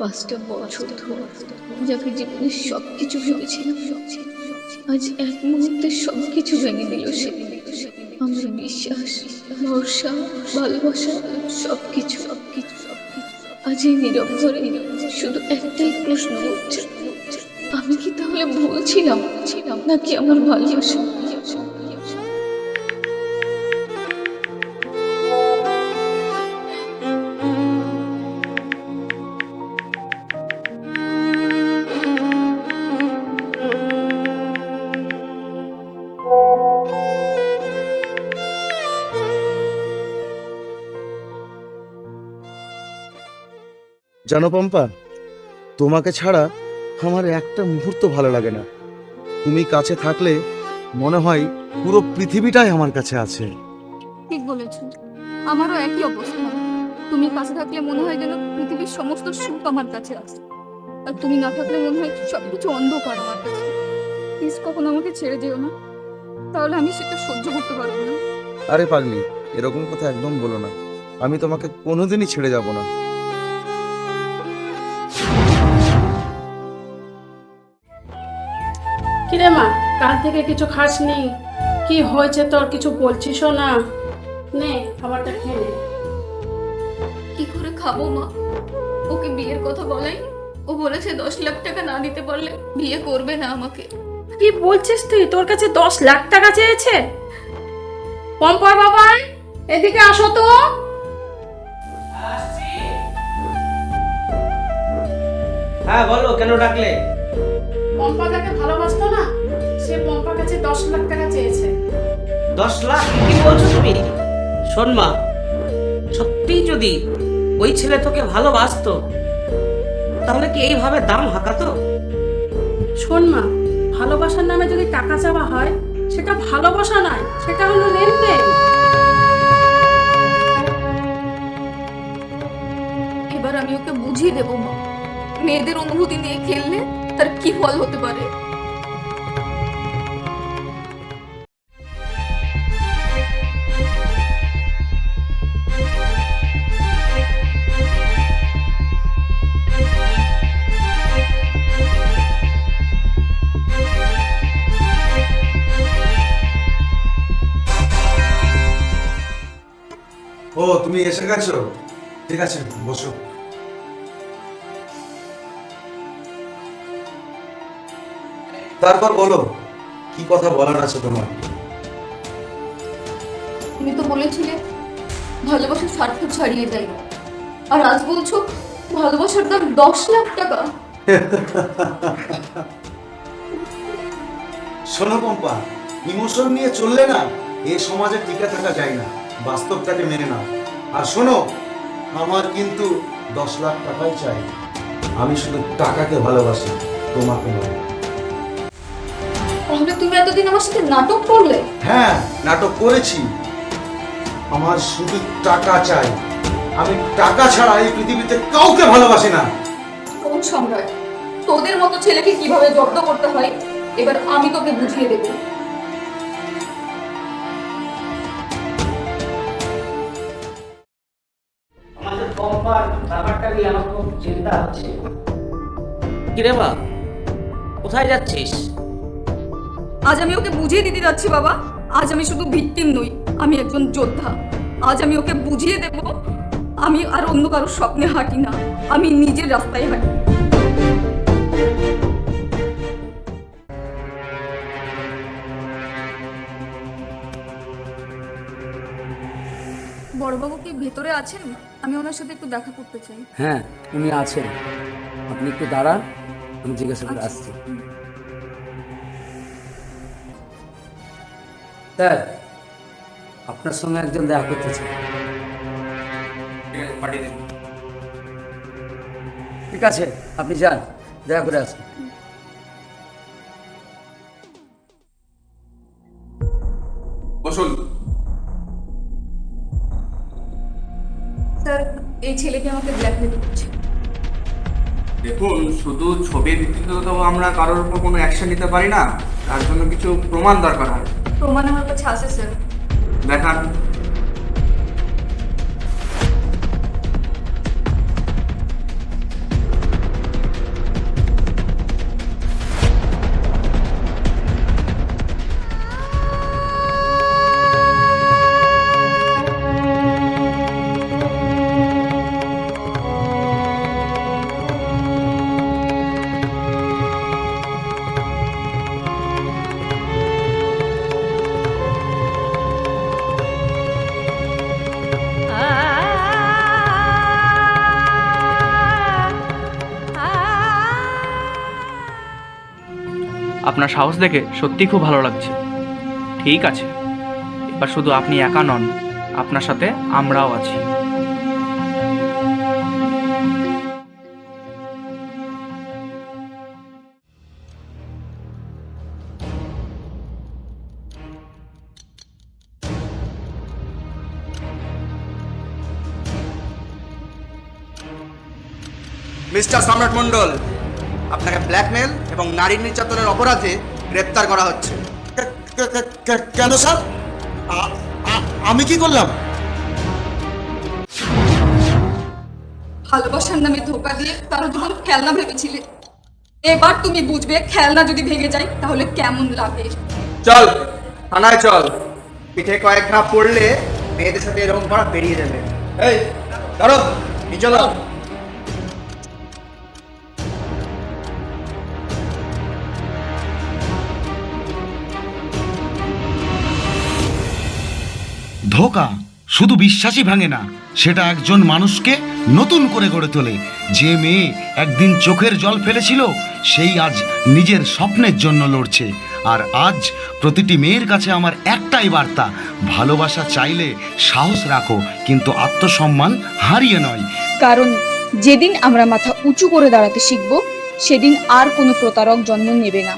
পাঁচটা বছর ধরে যাকে জীবনের সব কিছু ভেবেছিলাম। আজ এক মুহূর্তে সব কিছু ভেঙে দিল সে। আমার বিশ্বাস, ভরসা, ভালোবাসা সব কিছু সব কিছু আজ এই নীরব ঘরে শুধু একটাই প্রশ্ন উঠছে। আমি কি তাহলে ভুলছিলাম ছিলাম? নাকি আমার ভালোবাসা? জানো পম্পা তোমাকে ছাড়া আমার একটা মুহূর্ত ভালো লাগে না। তুমি কাছে থাকলে মনে হয় পুরো পৃথিবীটাই আমার কাছে আছে। ঠিক বলেছ। আমারও একই অবস্থা। তুমি কাছে থাকলে মনে হয় যেন পৃথিবীর সমস্ত সুখ আমার কাছে আছে। আর তুমি না থাকলে মনে হয় সবকিছু অন্ধকার আমার কাছে। প্লিজ কখনো আমাকে ছেড়ে যেও না। তাহলে আমি সেটা সহ্য করতে পারব না। আরে পাগলি এরকম কথা একদম বলো না। আমি তোমাকে কোনোদিনই ছেড়ে যাব না। কিরে মা কাল থেকে কিছু খাসনি? কি হয়েছে তোর কিছু বলছিসও না? নে খাবারটা খেয়ে নে। কি করে খাব মা? ওকে বিয়ের কথা বলাই? ও বলেছে দশ লাখ টাকা না দিতে পারলে বিয়ে করবে না আমাকে। কি বলছিস তুই? তোর কাছে দশ লাখ টাকা চেয়েছে? পম্পা বাবাই এদিকে আসো তো। হ্যাঁ বলো কেন ডাকলে? পম্পা তাকে ভালোবাসতো না? সে পম্পার কাছে দশ লাখ টাকা চেয়েছে। দশ লাখ? কি বলছো তুমি? শোন মা সত্যি যদি ওই ছেলে তোকে ভালোবাসতো তাহলে কি এইভাবে দাম হাঁকাতো? শোন মা ভালোবাসার নামে যদি টাকা চাওয়া হয় সেটা ভালোবাসা নয় সেটা হলো লেনদেন। এবার আমি ওকে বুঝিয়ে দেবো মা। মেয়েদের অনুভূতি নিয়ে খেললে তার কি ফল হতে পারে? ও তুমি এসে গেছো? ঠিক আছে বসো। তারপর বলো কি কথা বলার আছে তোমার? তুমি তো বলেছিলে ভালোবাসার স্বার্থ ছাড়িয়ে যায় আর আজ বলছো ভালোবাসার দাম দশ লাখ টাকা। শোনো পম্পা ইমোশন নিয়ে চললে না এ সমাজে টিকে থাকা যায় না বাস্তবটাকে মেনে নাও। আর শোনো আমার কিন্তু দশ লাখ টাকাই চাই। আমি শুধু টাকাকে ভালোবাসি তোমাকে নয়। তাহলে তুমি এতদিন আমার সাথে নাটক করলে? হ্যাঁ নাটক করেছি। আমার শুধু টাকা চাই। আমি টাকা ছাড়া এই পৃথিবীতে কাউকে ভালোবাসি না। কোন সম্রাট? তোদের মতো ছেলেকে কীভাবে জব্দ করতে হয়? এবার আমি তোকে বুঝিয়ে দেবো। আমাদের পম্পার ব্যাপারটা নিয়ে আমার খুব চিন্তা হচ্ছে। কিরে মা কোথায় যাচ্ছিস? আজ আমি ওকে বুঝিয়ে দিতে যাচ্ছি বাবা। আজ আমি শুধু ভিকটিম নই আমি একজন যোদ্ধা। আজ আমি ওকে বুঝিয়ে দেব আমি আর অন্য কারোর স্বপ্নে হাঁটি না আমি নিজের রাস্তায় হাঁটি। বড়বাবু কি ভেতরে আছেন? আমি ওনার সাথে একটু দেখা করতে চাই। হ্যাঁ উনি আছেন। আপনি একটু দাঁড়ান আমি জিজ্ঞাসা করে আসছি। স্যার আপনার সঙ্গে একজন দেখা করতে চাই। ঠিক আছে আপনি যান দেখা করে আসুন। বসুন। স্যার এই ছেলেকে আমাকে ব্ল্যাকমেল করছে দেখুন শুধু ছবির ভিত্তিতে তো আমরা কারোর উপর কোনো অ্যাকশন নিতে পারি না। তার জন্য কিছু প্রমাণ দরকার হয়। প্রমাণ আমার কাছে আছে স্যার দেখান। আপনার সাহস দেখে সত্যি খুব ভালো লাগছে। ঠিক আছে, এবার শুধু আপনি একা নন, আপনার সাথে আমরাও আছি। মিস্টার সম্রাট মণ্ডল আপনাকে ব্ল্যাকমেল এবং নারী নির্যাতনের অপরাধে গ্রেপ্তার করা হচ্ছে। কেন স্যার? আমি কি করলাম? ভালোবাসার নামে ধোকা দিয়ে কারও জীবন খেলনা ভেবেছিলে। এবার তুমি বুঝবে খেলনা যদি ভেঙে যায় তাহলে কেমন লাগে? চল থানায় চল। পিঠে কয়েক ঘা পড়লে মেয়েদের সাথে এরকম করা বেরিয়ে যাবে। এই ধরো চলো শুধু বিশ্বাসই ভাঙে না, সেটা একজন মানুষকে নতুন করে গড়ে তোলে। যে মেয়ে একদিন চোখের জল ফেলেছিল, সেই আজ নিজের স্বপ্নের জন্য লড়ছে। আর আজ প্রতিটি মেয়ের কাছে আমার একটাই বার্তা, ভালোবাসা চাইলে সাহস রাখো, কিন্তু আত্মসম্মান হারিয়ে নয়। কারণ যেদিন আমরা মাথা উঁচু করে দাঁড়াতে শিখব, সেদিন আর কোনো প্রতারক জন্ম নেবে না।